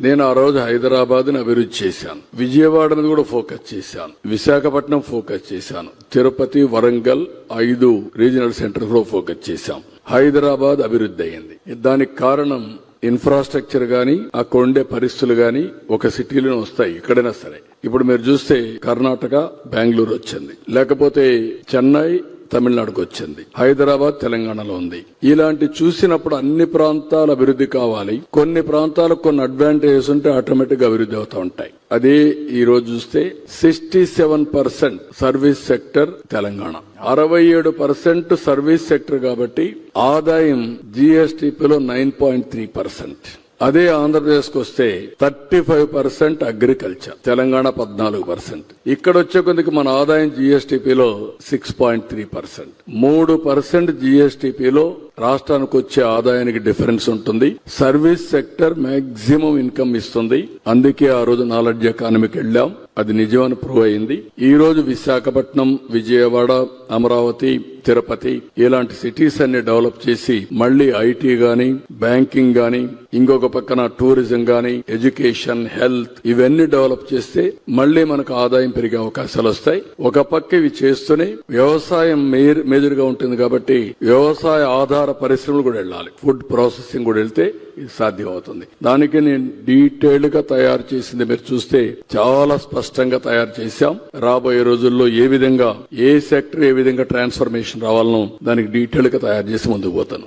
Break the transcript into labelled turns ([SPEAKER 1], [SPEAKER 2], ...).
[SPEAKER 1] నేను ఆ రోజు హైదరాబాద్ని అభివృద్ధి చేశాను. విజయవాడ మీద కూడా ఫోకస్ చేశాను. విశాఖపట్నం ఫోకస్ చేశాను. తిరుపతి వరంగల్ ఐదు రీజనల్ సెంటర్లో ఫోకస్ చేశాం. హైదరాబాద్ అభివృద్ధి అయింది. దానికి కారణం ఇన్ఫ్రాస్ట్రక్చర్ గాని అక్కడ ఉండే పరిస్థితులు గాని ఒక సిటీలోనే వస్తాయి ఎక్కడైనా సరే. ఇప్పుడు మీరు చూస్తే కర్ణాటక బెంగళూరు వచ్చింది. లేకపోతే చెన్నై తమిళనాడుకు వచ్చింది. హైదరాబాద్ తెలంగాణలో ఉంది. ఇలాంటి చూసినప్పుడు అన్ని ప్రాంతాల అభివృద్ధి కావాలి. కొన్ని ప్రాంతాలకు కొన్ని అడ్వాంటేజెస్ ఉంటే ఆటోమేటిక్గా అభివృద్ధి అవుతూ ఉంటాయి. అదే ఈ రోజు చూస్తే sixty seven percent service sector Telangana. అరవై ఏడు పర్సెంట్ సర్వీస్ సెక్టర్ కాబట్టి ఆదాయం జీఎస్టీపీలో నైన్ పాయింట్ త్రీ పర్సెంట్ అదే ఆంధ్రప్రదేశ్కి వస్తే thirty five percent agriculture Telangana పద్నాలుగు పర్సెంట్. ఇక్కడ వచ్చే కొద్దికి మన ఆదాయం జీఎస్టీపీలో సిక్స్ పాయింట్ త్రీ పర్సెంట్. మూడు పర్సెంట్ జీఎస్టీపీలో రాష్ట్రానికి వచ్చే ఆదాయానికి డిఫరెన్స్ ఉంటుంది. సర్వీస్ సెక్టర్ మాక్సిమం ఇన్కమ్ ఇస్తుంది. అందుకే ఆ రోజు నాలెడ్జ్ ఎకానమీకి వెళ్ళాం. అది నిజమని ప్రూవ్ అయింది. ఈ రోజు విశాఖపట్నం విజయవాడ అమరావతి తిరుపతి. ఇలాంటి సిటీస్ అన్ని డెవలప్ చేసి మళ్ళీ ఐటీ గాని బ్యాంకింగ్ గాని ఇంకొక పక్కన టూరిజం గాని ఎడ్యుకేషన్ హెల్త్ ఇవన్నీ డెవలప్ చేస్తే మళ్ళీ మనకు ఆదాయం పెరిగే అవకాశాలు వస్తాయి. ఒక పక్క ఇవి చేస్తూనే వ్యవసాయం మేజర్గా ఉంటుంది కాబట్టి వ్యవసాయ ఆధార పరిశ్రమలు కూడా వెళ్ళాలి. ఫుడ్ ప్రాసెసింగ్ కూడా వెళ్తే ఇది సాధ్యం అవుతుంది దానికి నేను డీటెయిల్డ్గా తయారు చేసింది మీరు చూస్తే చాలా స్పష్టంగా తయారు చేశాం. రాబోయే రోజుల్లో ఏ విధంగా ఏ సెక్టర్ ఏ విధంగా ట్రాన్స్ఫర్మేషన్ రావాలను దానికి డీటెయిల్గా తయారు చేసి ముందుకు పోతాను.